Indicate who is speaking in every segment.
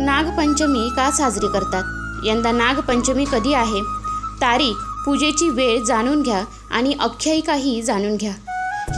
Speaker 1: नागपंचमी का साजरी करतात? यंदा नागपंचमी कधी आहे? तारीख पूजेची वेळ जाणून घ्या आणि अख्यायिकाही जाणून घ्या.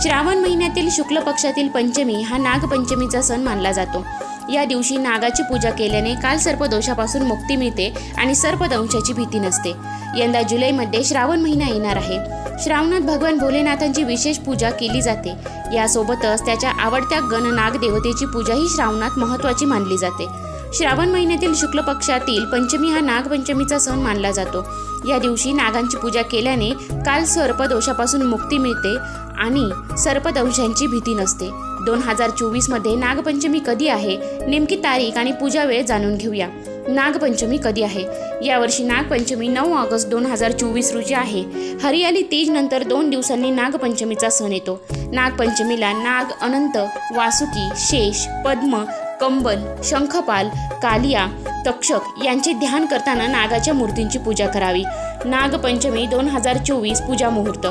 Speaker 1: श्रावण महिन्यातील शुक्ल पक्षातील पंचमी हा नागपंचमीचा सण मानला जातो. या दिवशी नागाची पूजा केल्याने काल सर्पदोषापासून मुक्ती मिळते आणि सर्पदंशाची भीती नसते. यंदा जुलैमध्ये श्रावण महिना येणार आहे. श्रावणात भगवान भोलेनाथांची विशेष पूजा केली जाते. यासोबतच त्याच्या आवडत्या गण नागदेवतेची पूजाही श्रावणात महत्त्वाची मानली जाते. श्रावण महिन्यातील शुक्ल पक्षातील पंचमी हा नागपंचमीचा सण मानला जातो. या दिवशी नागांची पूजा केल्याने काल सर्पदोषापासून मुक्ती मिळते आणि सर्पदंशांची भीती नसते. दोन हजार चोवीसमध्ये नागपंचमी कधी आहे नेमकी तारीख आणि पूजा वेळ जाणून घेऊया. नागपंचमी कधी आहे? यावर्षी नागपंचमी नऊ ऑगस्ट दोन हजार चोवीस रोजी आहे. हरियाली तीज नंतर दोन दिवसांनी नागपंचमीचा सण येतो. नागपंचमीला नाग अनंत वासुकी शेष पद्म कंबल शंखपाल कालिया तक्षक यांचे ध्यान करताना नागाच्या मूर्तींची पूजा करावी. नागपंचमी दोन हजार चोवीस पूजा मुहूर्त.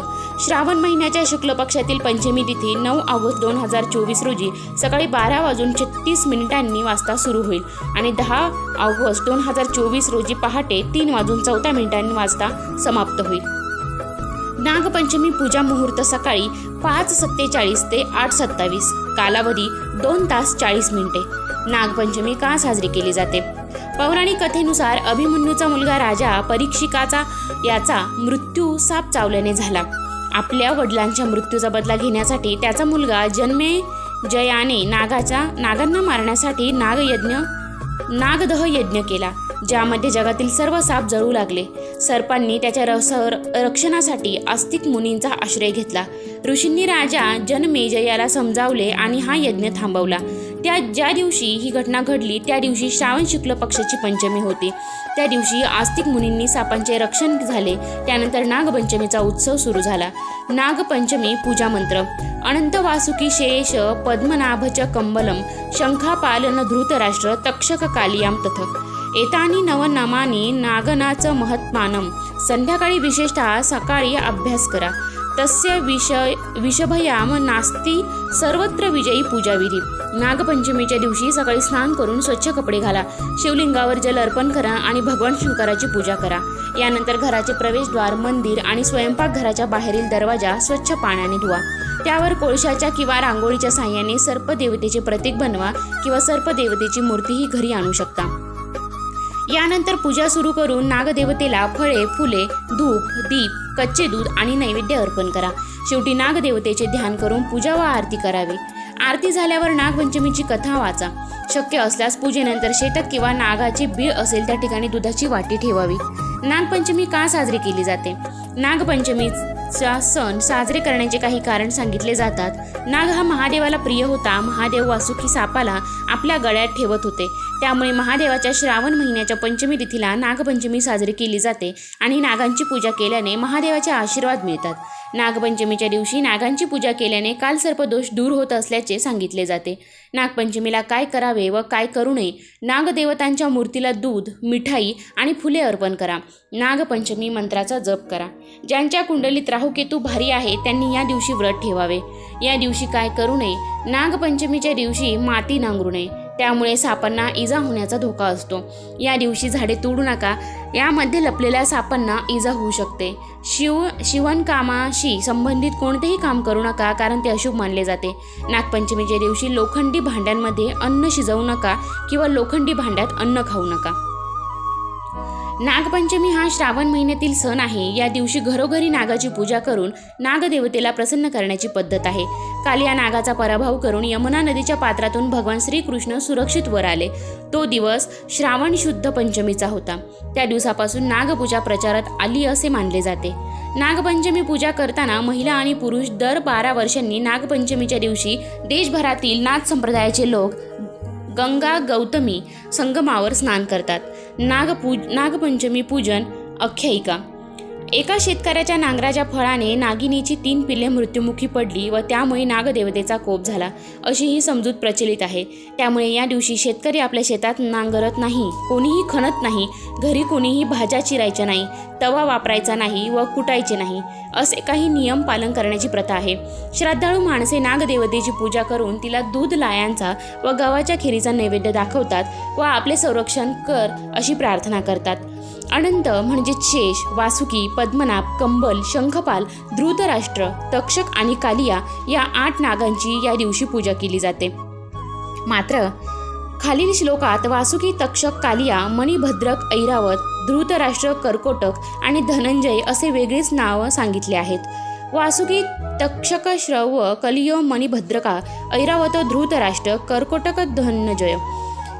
Speaker 1: श्रावण महिन्याच्या शुक्ल पक्षातील पंचमी तिथी नऊ ऑगस्ट दोन हजार चोवीस रोजी सकाळी बारा वाजून छत्तीस मिनिटांनी वाजता सुरू होईल आणि दहा ऑगस्ट दोन हजार चोवीस रोजी पहाटे तीन वाजून चौदा मिनिटांनी वाजता समाप्त होईल. नागपंचमी पूजा मुहूर्त सकाळी पाच सत्तेचाळीस ते आठ सत्तावीस. कालावधी दोन तास चाळीस मिनिटे. नागपंचमी का साजरी केली जाते? पौराणिक कथेनुसार अभिमन्यूचा मुलगा राजा परीक्षिकाचा याचा मृत्यू साप चावल्याने झाला. आपल्या वडिलांच्या मृत्यूचा बदला घेण्यासाठी त्याचा मुलगा जन्मे जयाने नागाच्या नागांना मारण्यासाठी नागयज्ञ नागदह यज्ञ केला ज्यामध्ये जगातील सर्व साप जळू लागले. सर्पांनी त्याच्या रस रक्षणासाठी आस्तिक मुनींचा आश्रय घेतला. ऋषींनी राजा जनमेजयाला समजावले आणि हा यज्ञ थांबवला. त्या ज्या दिवशी ही घटना घडली त्या दिवशी श्रावण शुक्ल पक्षाची पंचमी होती. त्या दिवशी आस्तिक मुनींनी सापांचे रक्षण झाले. त्यानंतर नागपंचमीचा उत्सव सुरू झाला. नागपंचमी पूजा मंत्र. अनंत वासुकी शेष पद्मनाभच कंबलम. शंखापालन धृतराष्ट्र तक्षक कालियाम तथ. एतानी नवनामानी नागनाचं महत्मानम संध्याकाळी विशेषतः सकाळी अभ्यास करा. तस्य विषय विषभयाम नास्ती सर्वत्र विजयी पूजाविधी. नागपंचमीच्या दिवशी सकाळी स्नान करून स्वच्छ कपडे घाला. शिवलिंगावर जल अर्पण करा आणि भगवान शंकराची पूजा करा. यानंतर घराचे प्रवेशद्वार मंदिर आणि स्वयंपाकघराच्या बाहेरील दरवाजा स्वच्छ पाण्याने धुवा. त्यावर कोळशाच्या किंवा रांगोळीच्या साह्याने सर्पदेवतेचे प्रतीक बनवा किंवा सर्पदेवतेची मूर्तीही घरी आणू शकता. यानंतर पूजा सुरू करून नागदेवतेला फळे फुले धूप दीप कच्चे दूध आणि नैवेद्य अर्पण करा. शेवटी नागदेवतेचे ध्यान करून पूजा व आरती करावी. आरती झाल्यावर नागपंचमीची कथा वाचा. शक्य असल्यास पूजेनंतर शेतात किंवा नागाची बीळ असेल त्या ठिकाणी दुधाची वाटी ठेवावी. नागपंचमी का साजरी केली जाते? नागपंचमीचा सण साजरे करण्याचे काही कारण सांगितले जातात. नाग हा महादेवाला प्रिय होता. महादेव वासुकी सापाला आपल्या गळ्यात ठेवत होते. त्यामुळे महादेवाच्या श्रावण महिन्याच्या पंचमी तिथीला नागपंचमी साजरी केली जाते आणि नागांची पूजा केल्याने महादेवाचे आशीर्वाद मिळतात. नागपंचमीच्या दिवशी नागांची पूजा केल्याने काल सर्पदोष दूर होत असल्याचे सांगितले जाते. नागपंचमीला काय करावे व काय करू नये? नागदेवतांच्या मूर्तीला दूध मिठाई आणि फुले अर्पण करा. नागपंचमी मंत्राचा जप करा. ज्यांच्या कुंडलीत राहुकेतू भारी आहे त्यांनी या दिवशी व्रत ठेवावे. या दिवशी काय करू नये? नागपंचमीच्या दिवशी माती नांगरू नये. त्यामुळे सापांना इजा होण्याचा धोका असतो. या दिवशी झाडे तोडू नका. यामध्ये लपलेल्या सापांना इजा होऊ शकते. शिव शिवणकामाशी संबंधित कोणतेही काम करू नका कारण ते अशुभ मानले जाते. नागपंचमीच्या दिवशी लोखंडी भांड्यांमध्ये अन्न शिजवू नका किंवा लोखंडी भांड्यात अन्न खाऊ नका. नागपंचमी हा श्रावण महिन्यातील सण आहे. या दिवशी घरोघरी नागाची पूजा करून नागदेवतेला प्रसन्न करण्याची पद्धत आहे. काल या नागाचा पराभव करून यमुना नदीच्या पात्रातून भगवान श्रीकृष्ण सुरक्षित वर आले. तो दिवस श्रावण शुद्ध पंचमीचा होता. त्या दिवसापासून नागपूजा प्रचारात आली असे मानले जाते. नागपंचमी पूजा करताना महिला आणि पुरुष दर बारा वर्षांनी नागपंचमीच्या दिवशी देशभरातील नाथ संप्रदायाचे लोक गंगा गौतमी संगमावर स्नान करतात. नागपूज नागपंचमी पूजन आख्यायिका एका शेतकऱ्याच्या नांगराच्या फळाने नागिनीची तीन पिल्ले मृत्युमुखी पडली व त्यामुळे नागदेवतेचा कोप झाला अशी ही समजूत प्रचलित आहे. त्यामुळे या दिवशी शेतकरी आपल्या शेतात नांगरत नाही कोणीही खणत नाही घरी कोणीही भाज्या चिरायच्या नाही तवा वापरायचा नाही व कुटायचे नाही असे काही नियम पालन करण्याची प्रथा आहे. श्रद्धाळू माणसे नागदेवतेची पूजा करून तिला दूध लायांचा व गव्हाच्या खिरीचा नैवेद्य दाखवतात व आपले संरक्षण कर अशी प्रार्थना करतात. अनंत म्हणजे शेष वासुकी पद्मनाभ कंबल शंखपाल धृतराष्ट्र तक्षक आणि कालिया या आठ नागांची या दिवशी पूजा केली जाते. मात्र खालील श्लोकात वासुकी तक्षक कालिया मणिभद्रक ऐरावत धृतराष्ट्र कर्कोटक आणि धनंजय असे वेगळीच नावं सांगितले आहेत. वासुकी तक्षक श्रव कलियो मणिभद्रका ऐरावत धृतराष्ट्र कर्कोटक धनंजय.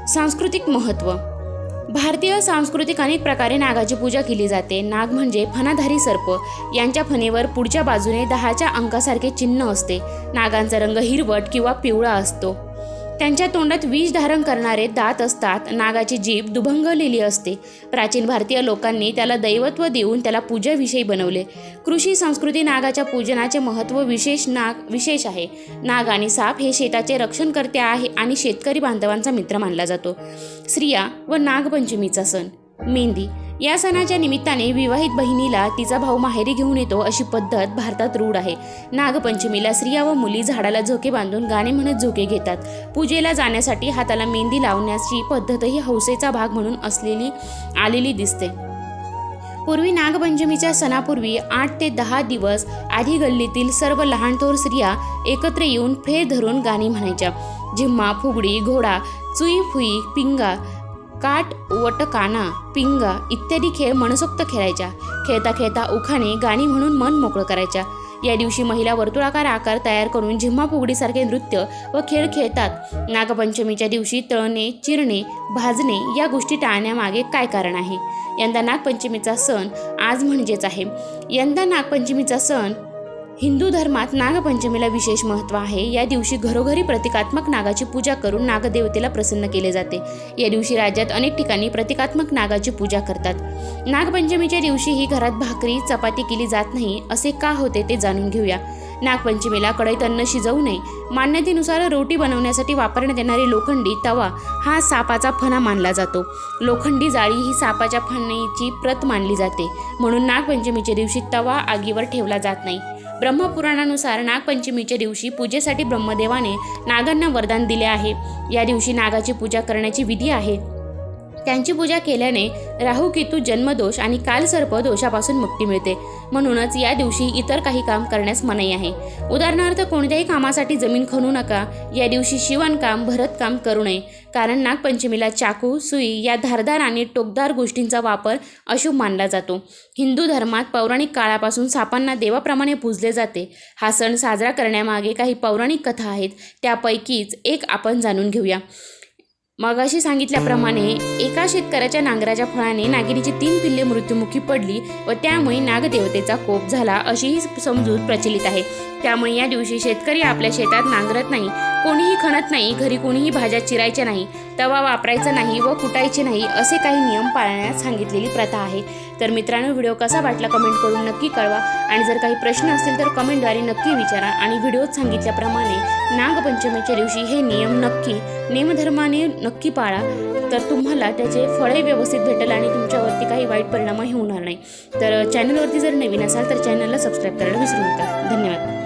Speaker 1: सांस्कृतिक महत्त्व भारतीय सांस्कृतिक अनेक प्रकारे नागाची पूजा केली जाते. नाग म्हणजे फणाधारी सर्प. यांच्या फणेवर पुढच्या बाजूने दहाच्या अंकासारखे चिन्ह असते. नागांचा रंग हिरवट किंवा पिवळा असतो. त्यांच्या तोंडात विष धारण करणारे दात असतात. नागाची जीभ दुभंगलेली असते. प्राचीन भारतीय लोकांनी त्याला दैवत्व देऊन त्याला पूजेविषयी बनवले. कृषी संस्कृती नागाच्या पूजनाचे महत्त्व विशेष नाग विशेष आहे. नाग आणि साप हे शेताचे रक्षणकर्ते आहे आणि शेतकरी बांधवांचा मित्र मानला जातो. स्त्रिया व नागपंचमीचा सण. मेहंदी. या सणाच्या निमित्ताने विवाहित बहिणीला तिचा भाऊ माहेरी घेऊन येतो अशी पद्धत भारतात रूढ आहे. नागपंचमीला स्त्रिया व मुली झाडाला झोके बांधून गाणे म्हणत झोके घेतात. पूजेला जाण्यासाठी हाताला मेहंदी लावण्याची पद्धतही हौसेचा भाग म्हणून असलेली आलेली दिसते. पूर्वी नागपंचमीच्या सणापूर्वी आठ ते दहा दिवस आधी गल्लीतील सर्व लहान थोर स्त्रिया एकत्र येऊन फेर धरून गाणी म्हणायच्या. झिम्मा फुगडी घोडा चुई फुई पिंगा काट वटकाना पिंगा इत्यादी खेळ मनसोक्त खेळायच्या. खेळता खेळता उखाणे गाणी म्हणून मन मोकळं करायच्या. या दिवशी महिला वर्तुळाकार आकार तयार करून झिम्मा फुगडीसारखे नृत्य व खेळ खेळतात. नागपंचमीच्या दिवशी तळणे चिरणे भाजणे या गोष्टी टाळण्यामागे काय कारण आहे? यंदा नागपंचमीचा सण आज म्हणजेच आहे. यंदा नागपंचमीचा सण हिंदू धर्मात नागपंचमीला विशेष महत्त्व आहे. या दिवशी घरोघरी प्रतिकात्मक नागाची पूजा करून नागदेवतेला प्रसन्न केले जाते. या दिवशी राज्यात अनेक ठिकाणी प्रतिकात्मक नागाची पूजा करतात. नागपंचमीच्या दिवशीही घरात भाकरी चपाती केली जात नाही असे का होते ते जाणून घेऊया. नागपंचमीला कढईत अन्न शिजवू नये. मान्यतेनुसार रोटी बनवण्यासाठी वापरण्यात येणारी लोखंडी तवा हा सापाचा फणा मानला जातो. लोखंडी जाळी ही सापाच्या फणीची प्रत मानली जाते. म्हणून नागपंचमीच्या दिवशी तवा आगीवर ठेवला जात नाही. ब्रह्मपुराणानुसार नागपंचमीच्या दिवशी पूजेसाठी ब्रह्मदेवाने नागांना वरदान दिले आहे. या दिवशी नागाची पूजा करण्याची विधी आहे. त्यांची पूजा केल्याने राहू केतू जन्मदोष आणि कालसर्प दोषापासून मुक्ती मिळते. म्हणूनच या दिवशी इतर काही काम करण्यास मनाई आहे. उदाहरणार्थ कोणत्याही कामासाठी जमीन खणू नका. या दिवशी शिवणकाम भरतकाम करू नये. कारण नागपंचमीला चाकू सुई या धारदार आणि टोकदार गोष्टींचा वापर अशुभ मानला जातो. हिंदू धर्मात पौराणिक काळापासून सापांना देवाप्रमाणे पूजले जाते. हा सण साजरा करण्यामागे काही पौराणिक कथा आहेत. त्यापैकीच एक आपण जाणून घेऊया. मगाशी सांगितल्याप्रमाणे एका शेतकऱ्याच्या नांगराच्या फळाने नागिनीची तीन पिल्ले मृत्युमुखी पडली व त्यामुळे नागदेवतेचा कोप झाला अशीही समजूत प्रचलित आहे. त्यामुळे या दिवशी शेतकरी आपल्या शेतात नांगरत नाही. कोणीही खणत नाही घरी कोणीही भाज्या चिरायच्या नाही तवा वापरायचा नाही व कुटायचे नाही असे काही नियम पाळण्यास सांगितलेली प्रथा आहे. तर मित्रांनो व्हिडिओ कसा वाटला कमेंट करून नक्की कळवा आणि जर काही प्रश्न असतील तर कमेंटद्वारे नक्की विचारा आणि व्हिडिओत सांगितल्याप्रमाणे नागपंचमीच्या दिवशी हे नियम नक्की नेमधर्माने नक्की पाळा. तर तुम्हाला त्याचे फळे व्यवस्थित भेटेल आणि तुमच्यावरती काही वाईट परिणामही होणार नाही. तर चॅनलवरती जर नवीन असाल तर चॅनलला सबस्क्राईब करायला विसरू नका. धन्यवाद.